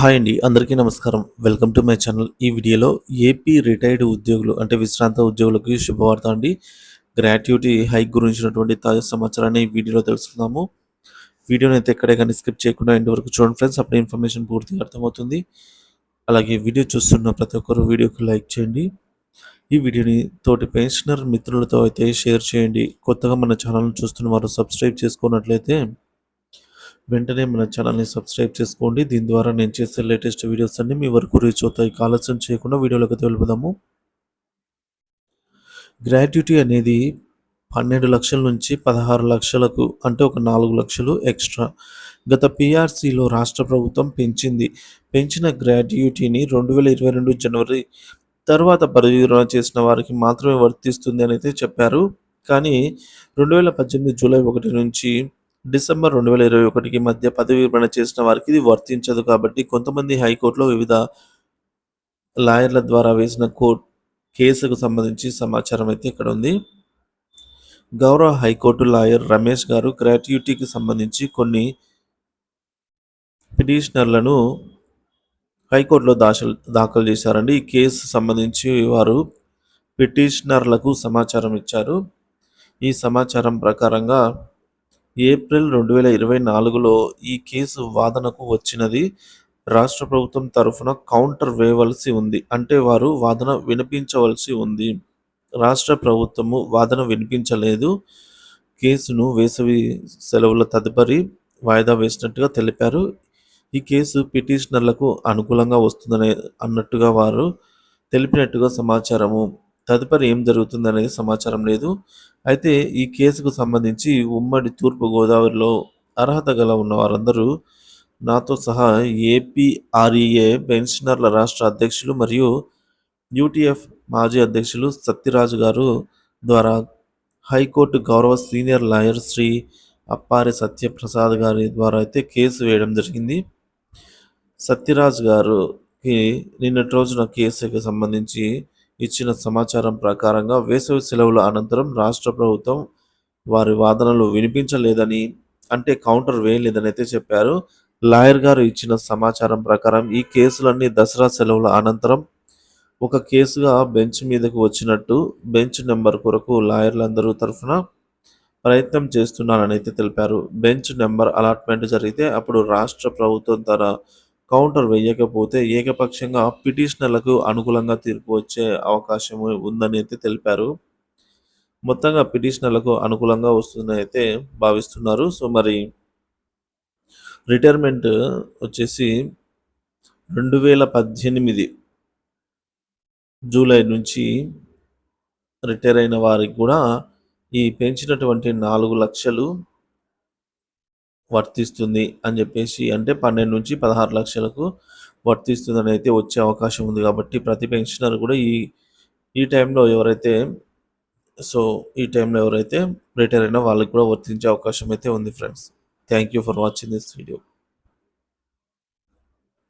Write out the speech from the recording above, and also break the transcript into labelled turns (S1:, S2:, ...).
S1: Hi అండి అందరికీ నమస్కారం. Welcome to my channel. ఈ వీడియోలో ఏపీ రిటైర్డ్ ఉద్యోగులు అంటే విశ్రాంత ఉద్యోగులకు శుభవార్త అండి. గ్రాట్యుటీ హైక్ గురించినటువంటి తాజా సమాచారాన్ని ఈ వీడియోలో తెలుసుకుందాము. వీడియోని అయితే ఎక్కడే కానీ స్కిప్ చేయకుండా ఇంటి వరకు చూడండి ఫ్రెండ్స్ అప్పుడే ఇన్ఫర్మేషన్ పూర్తిగా అర్థమవుతుంది. అలాగే వీడియో చూస్తున్న ప్రతి ఒక్కరు వీడియోకి లైక్ చేయండి. ఈ వీడియోని తోటి పెన్షనర్ మిత్రులతో అయితే షేర్ చేయండి. కొత్తగా మన ఛానల్ని చూస్తున్న వారు సబ్స్క్రైబ్ చేసుకున్నట్లయితే వెంటనే మన ఛానల్ని సబ్స్క్రైబ్ చేసుకోండి. దీని ద్వారా నేను చేసే లేటెస్ట్ వీడియోస్ అన్ని మీ వరకు రీచ్ అవుతాయి. ఆలస్యం చేయకుండా వీడియోలోకి తెలుపుదాము గ్రాట్యుటీ అనేది పన్నెండు లక్షల నుంచి పదహారు లక్షలకు అంటే ఒక నాలుగు లక్షలు ఎక్స్ట్రా. గత పీఆర్సీలో రాష్ట్ర ప్రభుత్వం పెంచింది. పెంచిన గ్రాట్యుటీని రెండు వేల ఇరవై రెండు జనవరి తర్వాత పరిశీలన చేసిన వారికి మాత్రమే వర్తిస్తుంది అని అయితే చెప్పారు. కానీ రెండు వేల పద్దెనిమిది జూలై ఒకటి నుంచి డిసెంబర్ రెండు వేల ఇరవై ఒకటికి మధ్య పదవి విరమణ చేసిన వారికి ఇది వర్తించదు కాబట్టి కొంతమంది హైకోర్టులో వివిధ లాయర్ల ద్వారా వేసిన కోర్టు కేసుకు సంబంధించి సమాచారం అయితే ఇక్కడ ఉంది. గౌరవ హైకోర్టు లాయర్ రమేష్ గారు గ్రాట్యుటీకి సంబంధించి కొన్ని పిటిషనర్లను హైకోర్టులో దాఖలు దాఖలు చేశారండి. ఈ కేసు సంబంధించి వారు పిటిషనర్లకు సమాచారం ఇచ్చారు. ఈ సమాచారం ప్రకారంగా ఏప్రిల్ రెండు వేల ఇరవై నాలుగులో ఈ కేసు వాదనకు వచ్చినది రాష్ట్ర ప్రభుత్వం తరఫున కౌంటర్ వేయవలసి ఉంది. అంటే వారు వాదన వినిపించవలసి ఉంది. రాష్ట్ర ప్రభుత్వము వాదన వినిపించలేదు. కేసును వేసవి సెలవుల తదుపరి వాయిదా వేసినట్టుగా తెలిపారు. ఈ కేసు పిటిషనర్లకు అనుకూలంగా వస్తుందనే అన్నట్టుగా వారు తెలిపినట్టుగా సమాచారము. తదుపరి ఏం జరుగుతుంది అనేది సమాచారం లేదు. అయితే ఈ కేసుకు సంబంధించి ఉమ్మడి తూర్పు గోదావరిలో అర్హత గల ఉన్న వారందరూ నాతో సహా ఏపీఆర్ఈఏ పెన్షనర్ల రాష్ట్ర అధ్యక్షులు మరియు యూటీఎఫ్ మాజీ అధ్యక్షులు సత్యరాజు గారు ద్వారా హైకోర్టు గౌరవ సీనియర్ లాయర్ శ్రీ అప్పారి సత్యప్రసాద్ గారి ద్వారా అయితే కేసు వేయడం జరిగింది. సత్యరాజ్ గారుకి నిన్నటి రోజున కేసుకి సంబంధించి ఇచ్చిన సమాచారం ప్రకారంగా వేసవి సెలవుల అనంతరం రాష్ట్ర ప్రభుత్వం వారి వాదనలు వినిపించలేదని అంటే కౌంటర్ వేయలేదని అయితే చెప్పారు. లాయర్ గారు ఇచ్చిన సమాచారం ప్రకారం ఈ కేసులన్నీ దసరా సెలవుల అనంతరం ఒక కేసుగా బెంచ్ మీదకు వచ్చినట్టు బెంచ్ నెంబర్ కొరకు లాయర్లందరూ తరఫున ప్రయత్నం చేస్తున్నానని అయితే తెలిపారు. బెంచ్ నెంబర్ అలాట్మెంట్ జరిగితే అప్పుడు రాష్ట్ర ప్రభుత్వం తన కౌంటర్ వేయకపోతే ఏకపక్షంగా పిటిషనర్లకు అనుకూలంగా తీర్పు వచ్చే అవకాశం ఉందని అయితే తెలిపారు. మొత్తంగా పిటిషనర్లకు అనుకూలంగా వస్తుందని అయితే భావిస్తున్నారు. సో మరి రిటైర్మెంట్ వచ్చేసి రెండు వేల పద్దెనిమిది జూలై నుంచి రిటైర్ అయిన వారికి కూడా ఈ పెంచినటువంటి నాలుగు లక్షలు వర్తిస్తుంది అని చెప్పేసి అంటే పన్నెండు నుంచి పదహారు లక్షలకు వర్తిస్తుందని అయితే వచ్చే అవకాశం ఉంది కాబట్టి ప్రతి పెన్షనర్ కూడా ఈ ఈ టైంలో ఎవరైతే సో ఈ టైంలో ఎవరైతే రిటైర్ అయినా వాళ్ళకి కూడా వర్తించే అవకాశం అయితే ఉంది friends. Thank you for watching this video.